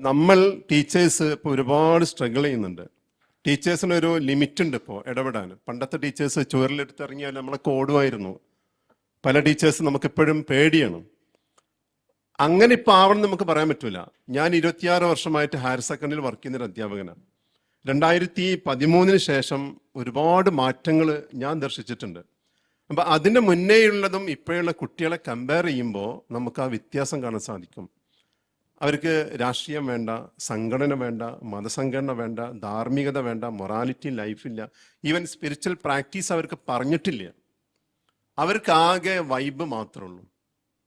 നമ്മൾ ടീച്ചേഴ്സ് ഇപ്പോൾ ഒരുപാട് സ്ട്രഗിൾ ചെയ്യുന്നുണ്ട്. ടീച്ചേഴ്സിന് ഒരു ലിമിറ്റ് ഉണ്ട് ഇപ്പോൾ ഇടപെടാൻ. പണ്ടത്തെ ടീച്ചേഴ്സ് ചുവരിലെടുത്ത് ഇറങ്ങിയാൽ നമ്മളൊക്കെ ഓടുമായിരുന്നു പല ടീച്ചേഴ്സ് നമുക്കിപ്പോഴും പേടിയാണ്. അങ്ങനെ ഇപ്പോൾ ആവണം നമുക്ക് പറയാൻ പറ്റില്ല ഞാൻ ഇരുപത്തിയാറ് വർഷമായിട്ട് ഹയർ സെക്കൻഡറിയിൽ വർക്ക് ചെയ്യുന്ന ഒരു അധ്യാപകനാണ്. രണ്ടായിരത്തി പതിമൂന്നിന് ശേഷം ഒരുപാട് മാറ്റങ്ങൾ ഞാൻ ദർശിച്ചിട്ടുണ്ട്. അപ്പം അതിന്റെ മുന്നേയുള്ളതും ഇപ്പോഴുള്ള കുട്ടികളെ കമ്പയർ ചെയ്യുമ്പോൾ നമുക്ക് ആ വ്യത്യാസം കാണാൻ സാധിക്കും. അവർക്ക് രാഷ്ട്രീയം വേണ്ട സംഘടന വേണ്ട മതസംഘടന വേണ്ട ധാർമ്മികത വേണ്ട മൊറാലിറ്റി ലൈഫില്ല ഈവൻ സ്പിരിച്വൽ പ്രാക്ടീസ് അവർക്ക് പറഞ്ഞിട്ടില്ല. അവർക്കാകെ വൈബ് മാത്രമേ ഉള്ളൂ.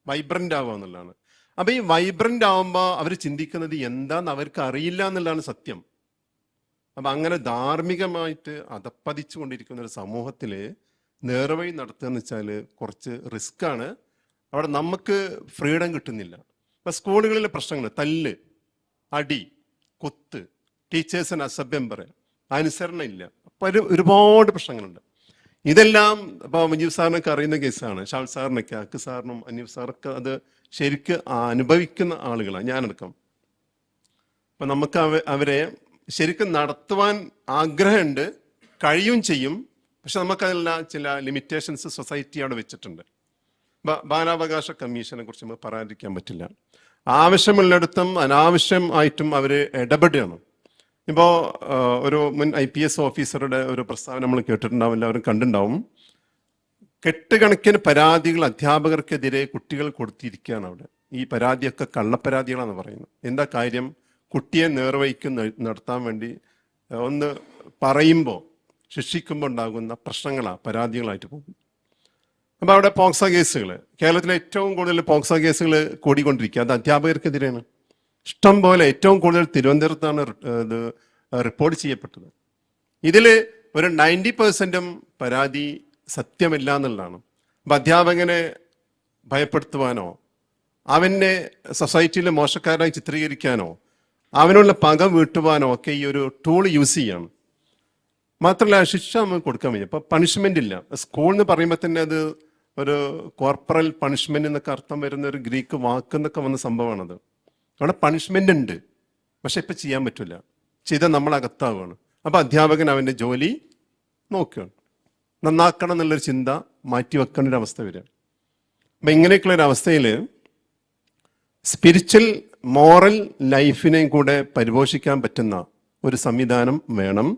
വൈബ്രന്റ് ആവുക എന്നുള്ളതാണ്. അപ്പം ഈ വൈബ്രന്റ് ആവുമ്പോൾ അവർ ചിന്തിക്കുന്നത് എന്താന്ന് അവർക്ക് അറിയില്ല എന്നുള്ളതാണ് സത്യം. അപ്പം അങ്ങനെ ധാർമ്മികമായിട്ട് അതപ്പതിച്ചു കൊണ്ടിരിക്കുന്ന ഒരു സമൂഹത്തിൽ നേർവഴി നടത്തുക എന്ന് വെച്ചാൽ കുറച്ച് റിസ്ക്കാണ് അവിടെ നമുക്ക് ഫ്രീഡം കിട്ടുന്നില്ല. ഇപ്പൊ സ്കൂളുകളിലെ പ്രശ്നങ്ങൾ തല്ല് അടി കുത്ത് ടീച്ചേഴ്സിന് അസഭ്യം പറയാം അനുസരണ ഇല്ല. ഒരുപാട് പ്രശ്നങ്ങളുണ്ട്. ഇതെല്ലാം ഇപ്പൊ മഞ്ജീവ് സാറിനൊക്കെ അറിയുന്ന കേസാണ്. ഷാൾ സാറിനൊക്കെ അക്ക് സാറിനും അനീഫ് സാറൊക്കെ അത് ശരിക്ക് അനുഭവിക്കുന്ന ആളുകളാണ്. ഞാനടക്കം. അപ്പൊ നമുക്ക് അവ- അവരെ ശരിക്കും നടത്തുവാൻ ആഗ്രഹമുണ്ട് കഴിയും ചെയ്യും. പക്ഷെ നമുക്കതെല്ലാം ചില ലിമിറ്റേഷൻസ് സൊസൈറ്റി അവിടെ വെച്ചിട്ടുണ്ട്. ബാലാവകാശ കമ്മീഷനെ കുറിച്ച് നമുക്ക് പറയാതിരിക്കാൻ പറ്റില്ല. ആവശ്യമുള്ളിടത്തും അനാവശ്യം ആയിട്ടും അവർ ഇടപെടുകയാണ് ഇപ്പോൾ ഒരു മുൻ ഐ പി എസ് ഓഫീസറുടെ ഒരു പ്രസ്താവന നമ്മൾ കേട്ടിട്ടുണ്ടാവും എല്ലാവരും കണ്ടിട്ടുണ്ടാവും. കെട്ടുകണക്കിന് പരാതികൾ അധ്യാപകർക്കെതിരെ കുട്ടികൾ കൊടുത്തിരിക്കുകയാണ് അവിടെ. ഈ പരാതിയൊക്കെ കള്ളപ്പരാതികളാണെന്ന് പറയുന്നത്. എന്താ കാര്യം? കുട്ടിയെ നേർവഹിക്ക് നടത്താൻ വേണ്ടി ഒന്ന് പറയുമ്പോൾ ശിക്ഷിക്കുമ്പോൾ ഉണ്ടാകുന്ന പ്രശ്നങ്ങളാണ് പരാതികളായിട്ട് പോകും അപ്പോൾ അവിടെ പോക്സോ കേസുകൾ. കേരളത്തിലെ ഏറ്റവും കൂടുതൽ പോക്സ കേസുകൾ കൂടിക്കൊണ്ടിരിക്കുക. അത് അധ്യാപകർക്കെതിരെയാണ്. ഇഷ്ടം പോലെ ഏറ്റവും കൂടുതൽ തിരുവനന്തപുരത്താണ് ഇത് റിപ്പോർട്ട് ചെയ്യപ്പെട്ടത്. ഇതിൽ ഒരു നയന്റി പെർസെന്റും പരാതി സത്യമല്ല എന്നുള്ളതാണ്. അപ്പം അധ്യാപകനെ ഭയപ്പെടുത്തുവാനോ അവനെ സൊസൈറ്റിയിൽ മോശക്കാരായി ചിത്രീകരിക്കാനോ അവനുള്ള പക വീട്ടുവാനോ ഒക്കെ ഈ ഒരു ടൂൾ യൂസ് ചെയ്യാണ്. മാത്രമല്ല ശിക്ഷ നമുക്ക് കൊടുക്കാൻ വയ്യ. അപ്പം പണിഷ്മെന്റ് ഇല്ല. സ്കൂൾ എന്ന് പറയുമ്പോൾ തന്നെ അത് ഒരു കോർപ്പറൽ പണിഷ്മെന്റ് എന്നൊക്കെ അർത്ഥം വരുന്ന ഒരു ഗ്രീക്ക് വാക്ക് എന്നൊക്കെ വന്ന സംഭവമാണത്. അവിടെ പണിഷ്മെന്റ് ഉണ്ട്. പക്ഷെ ഇപ്പൊ ചെയ്യാൻ പറ്റില്ല. ചെയ്താൽ നമ്മൾ അകത്താവുകയാണ്. അപ്പൊ അധ്യാപകൻ അവന്റെ ജോലി നോക്കുകയാണ്. നന്നാക്കണം എന്നുള്ളൊരു ചിന്ത മാറ്റി വെക്കേണ്ട ഒരു അവസ്ഥ വരിക. അപ്പൊ ഇങ്ങനെയൊക്കെയുള്ള ഒരു അവസ്ഥയിൽ സ്പിരിച്വൽ മോറൽ ലൈഫിനെയും കൂടെ പരിപോഷിക്കാൻ പറ്റുന്ന ഒരു സംവിധാനം വേണം.